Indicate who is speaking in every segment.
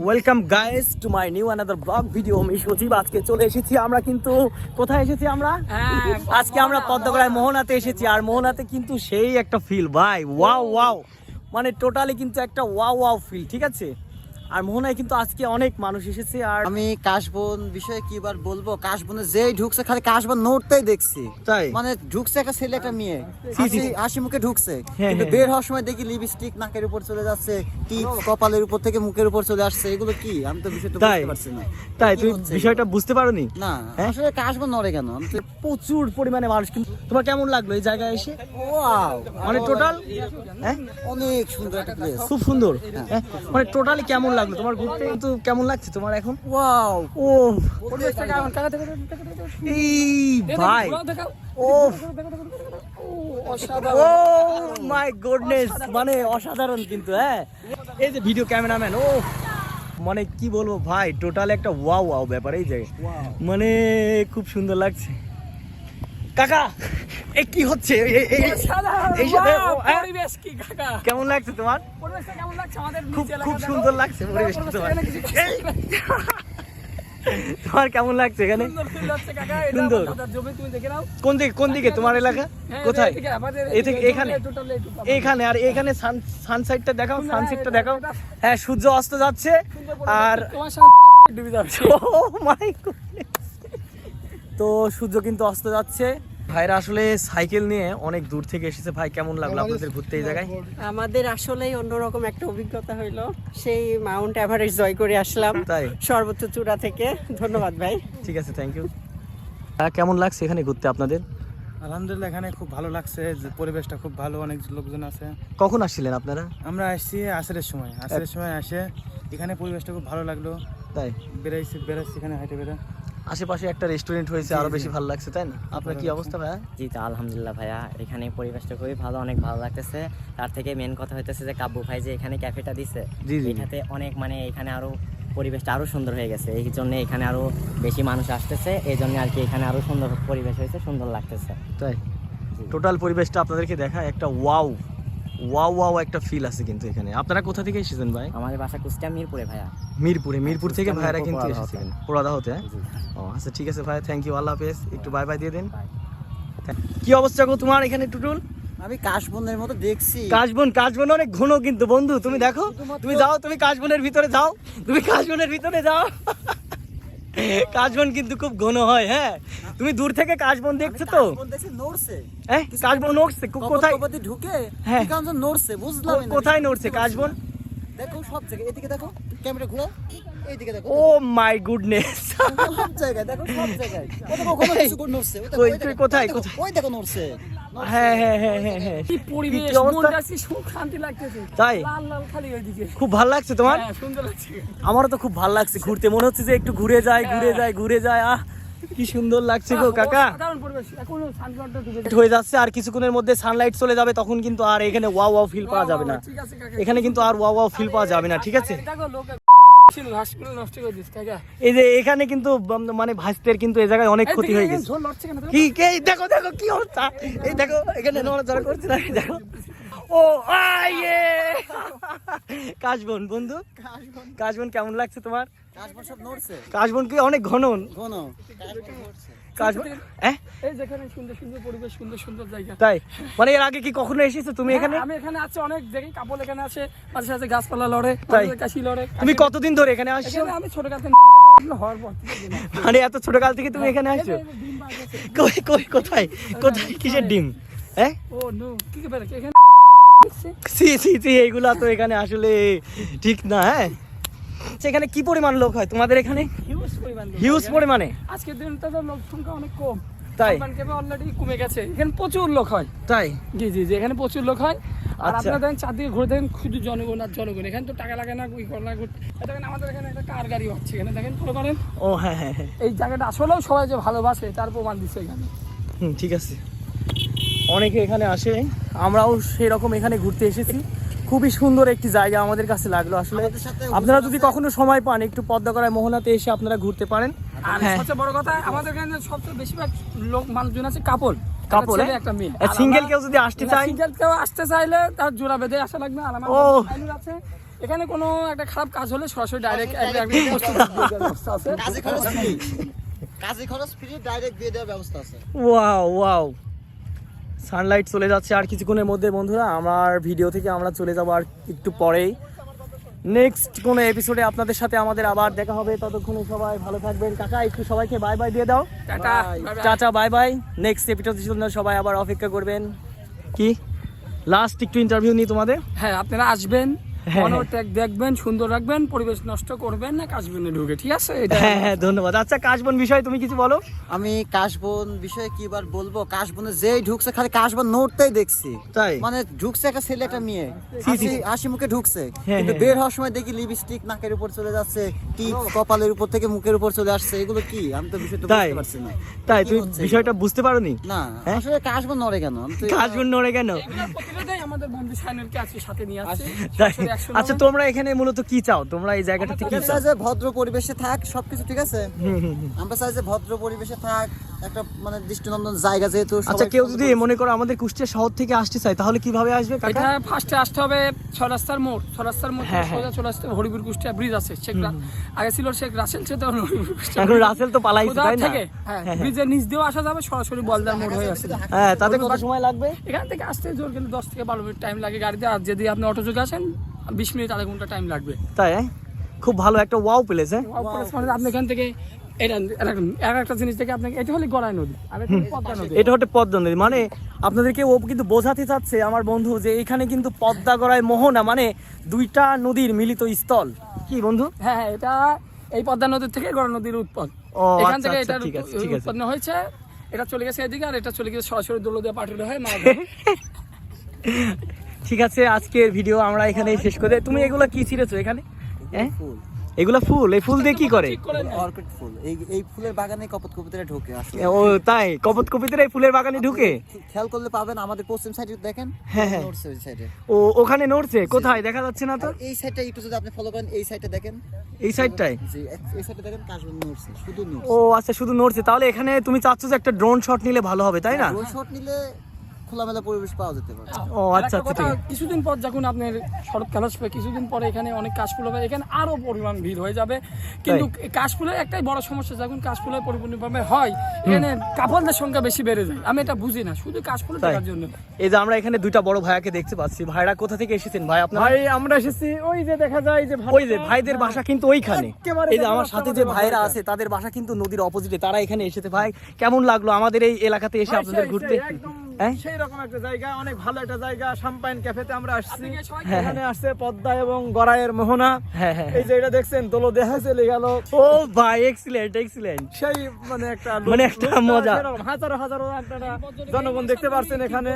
Speaker 1: Welcome guys to my new another blog video আমি সজীব আজকে চলে এসেছি আমরা কিন্তু কোথায় এসেছি আমরা? আজকে আমরা পদ্মগড়ায় মোহনাতে। এসেছি আর মোহনাতে কিন্তু সেই একটা ফিল ভাই ওয়াও ওয়াও মানে টোটালি কিন্তু একটা ওয়াও ওয়াও ফিল ঠিক আছে? আর মোহনায় কিন্তু আজকে অনেক মানুষ এসেছে আর
Speaker 2: আমি কাশবন বিষয়ে কি বার বলব? কাশবনে যেই ঢুকছে খালি কাশবন নোটটাই দেখছি।
Speaker 1: তাই?
Speaker 2: মানে ঢুকছে একটা ছেলে একটা মেয়ে। হাসি- মুখে ঢুকছে।
Speaker 1: হ্যাঁ,
Speaker 2: কিন্তু
Speaker 1: হ্যাঁ।
Speaker 2: বের হওয়ার সময় দেখি লিপস্টিক নাকের উপর চলে যাচ্ছে টিপ কপালের উপর থেকে মুখের উপর চলে আসছে। এগুলো কি? আমি তো বিষয়টা
Speaker 1: তাই?
Speaker 2: বুঝতে পারছি না।
Speaker 1: তাই? তুমি বিষয়টা বুঝতে পারোনি?
Speaker 2: না
Speaker 1: হ্যাঁ?
Speaker 2: আসলে কাশবন নড়ে কেন? আমি
Speaker 1: প্রচুর পরিমাণে মানুষ কিন্তু তোমার কেমন লাগল এই জায়গায় এসে?
Speaker 2: ওয়াও
Speaker 1: মানে টোটাল হ্যাঁ
Speaker 2: অনেক সুন্দর একটা প্লেস
Speaker 1: খুব সুন্দর। হ্যাঁ। মানে টোটালি কেমন লাগল তোমার ঘুরতে কিন্তু কেমন লাগছে তোমার এখন
Speaker 2: ওয়াও
Speaker 1: ও এই ভাই ও ও মাই গুডনেস মানে অসাধারণ কিন্তু হ্যাঁ এই যে ভিডিও ক্যামেরাম্যান ও মানে কি বলব ভাই টোটাল একটা ওয়াও ওয়াও ব্যাপার এই জায়গায় মানে খুব সুন্দর লাগছে কাকা এ কি হচ্ছে? হ্যাঁ? কেমন লাগছে তোমার? খুব
Speaker 3: এলাকা
Speaker 1: সুন্দর লাগছে পরিবেশটা তোমার। তোমার কেমন লাগছে এখানে?
Speaker 3: সুন্দর
Speaker 1: কোন দিকে কোন দিকে? তোমার এলাকা?
Speaker 3: হ্যাঁ,
Speaker 1: কোথায়?
Speaker 3: আমাদের
Speaker 1: এই এখানে? এখানে আর এখানে সানসাইডটা দেখাও সানসেটটা দেখাও। হ্যাঁ সূর্য অস্ত যাচ্ছে আর
Speaker 3: ডুবে যাচ্ছে
Speaker 1: ও মাই তো সূর্য কিন্তু অস্ত যাচ্ছে। ভাইরা আসলে সাইকেল নিয়ে অনেক দূর থেকে এসেছে। ভাই কেমন লাগল আপনাদের ঘুরতে এই জায়গায়?
Speaker 4: আমাদের আসলেই অন্যরকম একটা অভিজ্ঞতা হইল। সেই মাউন্ট এভারেস্ট জয় করে আসলাম
Speaker 1: তাই?
Speaker 4: সর্বোচ্চ চূড়া থেকে। ধন্যবাদ ভাই।
Speaker 1: ঠিক আছে থ্যাংক ইউ কেমন লাগছে এখানে ঘুরতে আপনাদের?
Speaker 5: আলহামদুলিল্লাহ এখানে খুব ভালো লাগছে। যে পরিবেশটা খুব ভালো অনেক লোকজন আছে।
Speaker 1: কখন আসছিলেন আপনারা?
Speaker 5: আমরা আসছি আসরের সময়। আসরের সময় আসে। এখানে পরিবেশটা খুব ভালো লাগল।
Speaker 1: তাই?
Speaker 5: বেড়াইছি বেড়াচ্ছি এখানে হাইটে বেড়া
Speaker 1: আশেপাশে একটা রেস্টুরেন্ট হয়েছে আরও বেশি ভালো লাগছে তাই না? আপনার কি অবস্থা ভাইয়া?
Speaker 6: জি তো আলহামদুলিল্লাহ ভাইয়া। এখানে পরিবেশটা খুবই ভালো অনেক ভালো লাগতেছে। তার থেকে মেন কথা হইতেছে যে কাব্বু ভাই যে এখানে ক্যাফেটা দিছে। এটাতে অনেক মানে এখানে আরও পরিবেশটা আরও সুন্দর হয়ে গেছে। এই জন্য এখানে আরও বেশি মানুষ আসতেছে। এই জন্য আর কি এখানে আরও সুন্দর পরিবেশ হয়েছে সুন্দর লাগতেছে।
Speaker 1: তাই? টোটাল পরিবেশটা আপনাদেরকে দেখা একটা ওয়াও ওয়াও ওয়াও একটা ফিল আছে কিন্তু এখানে। আপনারা কোথা থেকে এসেছেন ভাই?
Speaker 6: আমাদের বাসা কুষ্টিয়া মিরপুরে ভাইয়া।
Speaker 1: মিরপুরে মিরপুর থেকে ভাইরা কিন্তু
Speaker 6: হতে।
Speaker 1: পোড়াদা হতে হ্যাঁ? ও আচ্ছা ঠিক আছে ভাই থ্যাংক ইউ আল্লাহ হাফেজ। একটু বাই বাই দিয়ে দিন। কি অবস্থা গো তোমার এখানে টুটুল?
Speaker 2: আমি কাশবনের মতো দেখছি।
Speaker 1: কাশবন কাশবন অনেক ঘন কিন্তু বন্ধু তুমি দেখো। তুমি যাও তুমি কাশবনের ভিতরে যাও। তুমি কাশবনের ভিতরে যাও। কাশবন কিন্তু খুব ঘন হয় হ্যাঁ? তুমি দূর থেকে কাশবন দেখছ তো?
Speaker 2: কাশবন দেখছি নড়ছে।
Speaker 1: হ্যাঁ কাশবন নড়ছে? কোথায়?
Speaker 2: ঢুকে
Speaker 1: হ্যাঁ।
Speaker 2: নড়ছে বুঝলাম
Speaker 1: কোথায় নড়ছে কাশবন?
Speaker 2: দেখো সব জায়গায় এদিকে দেখো ক্যামেরা ঘুরো এইদিকে দেখো
Speaker 1: ও মাই গুডনেস
Speaker 2: সব জায়গায় দেখো সব জায়গায়। ও দেখো ওখানে কিছু করে নড়ছে ও দেখো,
Speaker 1: কই,
Speaker 2: ওই দেখো,
Speaker 1: কোথায়,
Speaker 2: ওই দেখো,
Speaker 1: কোথায়?
Speaker 2: ওই দেখো নড়ছে
Speaker 1: হ্যাঁ হ্যাঁ হ্যাঁ হ্যাঁ হ্যাঁ।
Speaker 3: কি পরিবেশ মনটা কি শান্তি লাগতেছে।
Speaker 1: তাই?
Speaker 3: লাল লাল খালি ওইদিকে।
Speaker 1: খুব ভালো লাগছে তোমার?
Speaker 3: হ্যাঁ সুন্দর লাগছে।
Speaker 1: আমারও তো খুব ভালো লাগছে ঘুরতে। মনে হচ্ছে যে একটু ঘুরে যায় ঘুরে যায় ঘুরে যায় আহ কি সুন্দর লাগছে গো কাকা। হয়ে যাচ্ছে আর কিছুক্ষণের মধ্যে সানলাইট চলে যাবে তখন কিন্তু আর এখানে ওয়াও ওয়াও ফিল পাওয়া যাবে না।
Speaker 3: ঠিক আছে কাকা।
Speaker 1: এখানে কিন্তু আর ওয়াও ওয়াও ফিল পাওয়া যাবে না ঠিক আছে? এই যে এখানে কিন্তু মানে ভাস্তের কিন্তু এই জায়গায় অনেক ক্ষতি হয়ে গেছে। কি কে? দেখো দেখো কি অবস্থা? এই দেখো এখানে নড়াচড়া করছে না দেখো। ও আইয়ে! কাশবন বন্ধু? কাশবন কেমন লাগছে তোমার?
Speaker 2: কাশবন সব নড়ছে।
Speaker 1: কাশবন কি অনেক ঘন?
Speaker 2: ঘন।
Speaker 1: হ্যাঁ? তাই? মানে এর আগে কি কখনো এসেছ তুমি এখানে?
Speaker 3: হ্যাঁ, আমি এখানে আছি অনেক দেখি কাপড় এখানে আছে মাঝে সাথে গাছপালা লড়ে
Speaker 1: তাই?
Speaker 3: কাশি লড়ে
Speaker 1: তুমি কতদিন ধরে এখানে আসছো?
Speaker 3: আমি ছোট থেকে।
Speaker 1: মানে এত ছোট কাল থেকে তুমি এখানে আসছো? কই কই কোথায়? কোথায়? কিসের ডিম? হ্যাঁ?
Speaker 3: ও নো কি কি এখানে
Speaker 1: সি সি সি এইগুলা তো এখানে আসলে ঠিক না হ্যাঁ? সেখানে কি পরিমাণ লোক হয় তোমাদের এখানে?
Speaker 3: হিউজ পরিমাণ। আজকের দিনটা তো লোক সংখ্যা অনেক কম।
Speaker 1: তাই?
Speaker 3: অলরেডি কমে গেছে। এখানে প্রচুর লোক হয়।
Speaker 1: তাই?
Speaker 3: জি জি জি এখানে প্রচুর লোক হয়। আর
Speaker 1: আচ্ছা।
Speaker 3: আপনারা দেখেন চারদিকে ঘুরে দেখেন শুধু জনগণ আর জনগণ। এখানে তো টাকা লাগে না ওই করে না ঘুরতে। দেখেন আমাদের এখানে একটা কার গাড়ি হচ্ছে। এখানে দেখেন ফলো করেন
Speaker 1: ও হ্যাঁ হ্যাঁ হ্যাঁ।
Speaker 3: এই জায়গাটা আসলেও সবাই যে ভালোবাসে তার প্রমাণ দিচ্ছে এখানে।
Speaker 1: হুম ঠিক আছে। অনেকে এখানে আসে। আমরাও সেই রকম এখানে ঘুরতে এসেছি। খুবই সুন্দর একটি জায়গা আমাদের কাছে লাগল। আসলে আপনারা যদি কখনো সময় পান একটু পদ্মাকড়ায় মোহনাতে এসে আপনারা ঘুরতে পারেন।
Speaker 3: আর
Speaker 1: হ্যাঁ।
Speaker 3: সবচেয়ে বড় কথা আমাদের এখানে সবচেয়ে বেশিরভাগ লোক মানুষজন আছে কাপল।
Speaker 1: কাপল
Speaker 3: একটা মেয়ে।
Speaker 1: সিঙ্গেল কেউ যদি আসতে চায়
Speaker 3: সিঙ্গেল কেউ আসতে চাইলে তার জোড়া বেঁধে আসা লাগবে আর আমার আছে। এখানে কোনো একটা খারাপ কাজ হলে সরাসরি ডাইরেক্ট প্রস্তুত দিয়ে দেওয়ার ব্যবস্থা আছে।
Speaker 2: কাজে খরচ ফ্রি কাজে খরচ ফ্রি ডাইরেক্ট দিয়ে দেওয়ার ব্যবস্থা আছে।
Speaker 1: Wow wow. সানলাইট চলে যাচ্ছে আর কিছুক্ষণের মধ্যে বন্ধুরা। আমার ভিডিও থেকে আমরা চলে যাব আর একটু পরেই। নেক্সট কোনো এপিসোডে আপনাদের সাথে আমাদের আবার দেখা হবে। ততক্ষণে সবাই ভালো থাকবেন। কাকা একটু সবাইকে বাই বাই দিয়ে দাও।
Speaker 3: টাটা
Speaker 1: বাই বাই নেক্সট এপিসোডের জন্য সবাই আবার অপেক্ষা করবেন। কি? লাস্ট একটু ইন্টারভিউ নিই তোমাদের।
Speaker 3: হ্যাঁ আপনারা আসবেন। মনোত্যাগ দেখবেন সুন্দর রাখবেন পরিবেশ নষ্ট করবেন না কাশবেনে ঢুকে ঠিক আছে?
Speaker 1: হ্যাঁ হ্যাঁ ধন্যবাদ। আচ্ছা কাশবন বিষয়ে তুমি কিছু বলো।
Speaker 2: আমি কাশবন বিষয়ে কি বার বলব? কাশবনে যেই ঢুকছে খালি কাশবন নোটটাই দেখছি।
Speaker 1: তাই?
Speaker 2: মানে ঢুকছে একটা ছেলে একটা মেয়ে। হাসি- মুখে ঢুকছে।
Speaker 1: হ্যাঁ,
Speaker 2: কিন্তু
Speaker 1: হ্যাঁ।
Speaker 2: বের হওয়ার সময় দেখি লিপস্টিক নাকের উপর চলে যাচ্ছে টিপ কপালের উপর থেকে মুখের উপর চলে আসছে। এগুলো কি? আমি তো বিষয়টা
Speaker 1: তাই?
Speaker 2: বুঝতে পারছি না।
Speaker 1: তাই তুমি বিষয়টা বুঝতে পারোনি?
Speaker 2: না
Speaker 1: হ্যাঁ?
Speaker 2: আসলে কাশবন নড়ে কেন? আমি
Speaker 1: কাশবন নড়ে কেন?
Speaker 3: আমাদের বন্ধু সাইনুলকে আজকে সাথে নিয়ে আসছি।
Speaker 1: আচ্ছা তোমরা এখানে মূলত কি চাও? তোমরা এই জায়গাটা কি চাও?
Speaker 2: ভদ্র পরিবেশে থাক সবকিছু ঠিক আছে? আমরা চাই যে ভদ্র পরিবেশে থাক একটা মানে দৃষ্টিনন্দন জায়গা যেহেতু
Speaker 1: আচ্ছা কেউ যদি মনে করো আমাদের কুষ্টিয়া শহর থেকে আসতে চায় তাহলে কীভাবে আসবে
Speaker 3: এটা ফার্স্টে আসতে হবে ছরাস্তার মোড় ছরাস্তার মোড়
Speaker 1: হ্যাঁ, হ্যাঁ।
Speaker 3: সোজা চলে আসতে হরিপুর কুষ্টিয়া ব্রিজ আছে শেখ আগে ছিল শেখ রাসেল সে তো এখন।
Speaker 1: রাসেল তো তাই না?
Speaker 3: থেকে হ্যাঁ ব্রিজের নিচ দিয়েও আসা যাবে সরাসরি বলদার মোড় হয়ে আসে
Speaker 1: হ্যাঁ তাতে কত সময় লাগবে?
Speaker 3: এখান থেকে আসতে জোর গেলে দশ থেকে বারো মিনিট টাইম লাগে গাড়িতে আর যদি আপনি অটো যোগে আসেন বিশ মিনিট আধা ঘণ্টা টাইম লাগবে।
Speaker 1: তাই হ্যাঁ? খুব ভালো একটা ওয়াও প্লেস হ্যাঁ?
Speaker 3: মানে আপনি এখান থেকে এটা এরকম- আর একটা জিনিস থেকে আপনাকে এটা হলে গড়াই নদী। আর পদ্মা নদী।
Speaker 1: এটা হচ্ছে পদ্মা নদী। মানে আপনাদেরকে ও কিন্তু বোঝাতে চাচ্ছে আমার বন্ধু যে এখানে কিন্তু পদ্মা গড়ায় মোহনা মানে দুইটা নদীর মিলিত স্থল। কি বন্ধু?
Speaker 3: হ্যাঁ হ্যাঁ এটা এই পদ্মা নদীর থেকে গড়া নদীর উৎপদ এখান
Speaker 1: আচ্ছা,
Speaker 3: থেকে
Speaker 1: আচ্ছা,
Speaker 3: উৎপন্ন হয়েছে এটা চলে গেছে এদিকে আর এটা চলে গেছে সরাসরি দৌলদিয়া পাটুরে হয়ে মালদা
Speaker 1: ঠিক আছে আজকের ভিডিও আমরা এখানে শেষ করে তুমি এগুলো কি ছিঁড়েছো এখানে? হ্যাঁ?
Speaker 2: ফুল।
Speaker 1: এগুলো ফুল এই ফুল দিয়ে কি করে।
Speaker 2: অর্কিড ফুল। এই এই ফুলের বাগানে কপত কবিতারা ঢোকে আসলে।
Speaker 1: ও তাই? কপত কপিতের এই ফুলের বাগানে ঢুকে?
Speaker 2: খেয়াল করলে পাবেন আমাদের পশ্চিম সাইডে দেখেন
Speaker 1: হ্যাঁ, হ্যাঁ।
Speaker 2: নড়ছে ওই সাইডে।
Speaker 1: ও ওখানে নড়ছে? কোথায়? দেখা যাচ্ছে না তো?
Speaker 2: এই সাইডটা একটু যদি আপনি ফলো করেন এই সাইডে দেখেন।
Speaker 1: এই সাইডটায়?
Speaker 2: জি এই সাইডে দেখেন কাশবন নড়ছে শুধু
Speaker 1: ও আচ্ছা শুধু নড়ছে। তাহলে এখানে তুমি চাচ্ছ যে একটা ড্রোন শট নিলে ভালো হবে তাই না?
Speaker 2: ওই শট নিলে খোলামেলা পরিবেশ পাওয়া যেতে পারে।
Speaker 1: ও আচ্ছা আচ্ছা
Speaker 3: কিছুদিন পর যখন আপনার শরৎকাল আসবে কিছুদিন পরে এখানে অনেক কাশফুল হবে এখানে আরও পরিমাণ ভিড় হয়ে যাবে। কিন্তু কাশফুলের একটাই বড় সমস্যা যখন কাশফুলের পরিপূর্ণভাবে হয় এখানে কাপড়দের সংখ্যা বেশি বেড়ে যায়। আমি এটা বুঝি না শুধু কাশফুল। দেখার জন্য।
Speaker 1: এই যে আমরা এখানে দুইটা বড় ভাইয়াকে দেখতে পাচ্ছি ভাইরা কোথা থেকে এসেছেন ভাই আপনার?
Speaker 5: ভাই আমরা এসেছি ওই যে দেখা যায় যে
Speaker 1: ওই যে ভাইদের বাসা কিন্তু ওইখানে। এই যে আমার সাথে যে ভাইরা আছে। তাদের বাসা কিন্তু নদীর অপোজিটে তারা এখানে এসেছে। ভাই কেমন লাগল আমাদের এই এলাকাতে এসে আপনাদের ঘুরতে? হ্যাঁ
Speaker 5: সেই রকম একটা জায়গা অনেক ভালো একটা জায়গা শাম্পাইন ক্যাফেতে আমরা আসছি।
Speaker 3: আপনি কি সবাই-
Speaker 5: এখানে আসছে পদ্মা এবং গড়াইয়ের মোহনা। এই যে এটা দেখছেন দোলো দেখা চলে গেল।
Speaker 1: ও ভাই এক্সিলেন্ট এক্সিলেন্ট
Speaker 5: সেই মানে একটা
Speaker 1: মানে একটা মজা।
Speaker 5: হাজারো হাজারো আপনারা জনগণ দেখতে পাচ্ছেন এখানে।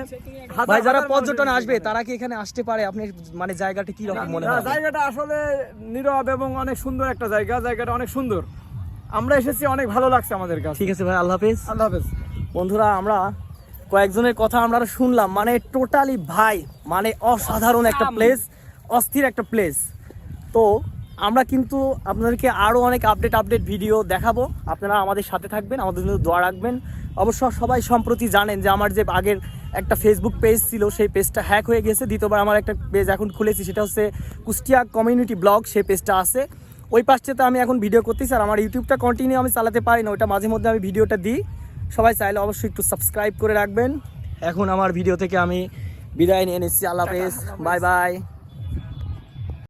Speaker 1: ভাই যারা পর্যটন আসবে তারা কি এখানে আসতে পারে? আপনি মানে জায়গাটা কি রকম মনে হয়?
Speaker 5: জায়গাটা আসলে নীরব এবং অনেক সুন্দর একটা জায়গা। জায়গাটা অনেক সুন্দর। আমরা এসেছি অনেক ভালো লাগছে আমাদের কাছে।
Speaker 1: ঠিক আছে ভাই আল্লাহ হাফেজ।
Speaker 5: আল্লাহ হাফেজ।
Speaker 1: বন্ধুরা আমরা কয়েকজনের কথা আমরা শুনলাম। মানে টোটালি ভাই মানে অসাধারণ একটা প্লেস অস্থির একটা প্লেস তো আমরা কিন্তু আপনাদেরকে আরও অনেক আপডেট আপডেট ভিডিও দেখাবো। আপনারা আমাদের সাথে থাকবেন আমাদের জন্য দোয়া রাখবেন। অবশ্য সবাই সম্প্রতি জানেন যে আমার যে আগের একটা ফেসবুক পেজ ছিল সেই পেজটা হ্যাক হয়ে গেছে। দ্বিতীয়বার আমার একটা পেজ এখন খুলেছি সেটা হচ্ছে কুষ্টিয়া কমিউনিটি ব্লগ সেই পেজটা আছে। ওই পাশটাতে আমি এখন ভিডিও করতেছি আর আমার ইউটিউবটা কন্টিনিউ আমি চালাতে পারি না ওইটা মাঝে মধ্যে আমি ভিডিওটা দিই। সবাই চাইলে অবশ্যই একটু সাবস্ক্রাইব করে রাখবেন। এখন আমার ভিডিও থেকে আমি বিদায় নিয়ে নিচ্ছি। আল্লাহ হাফেজ। Bye bye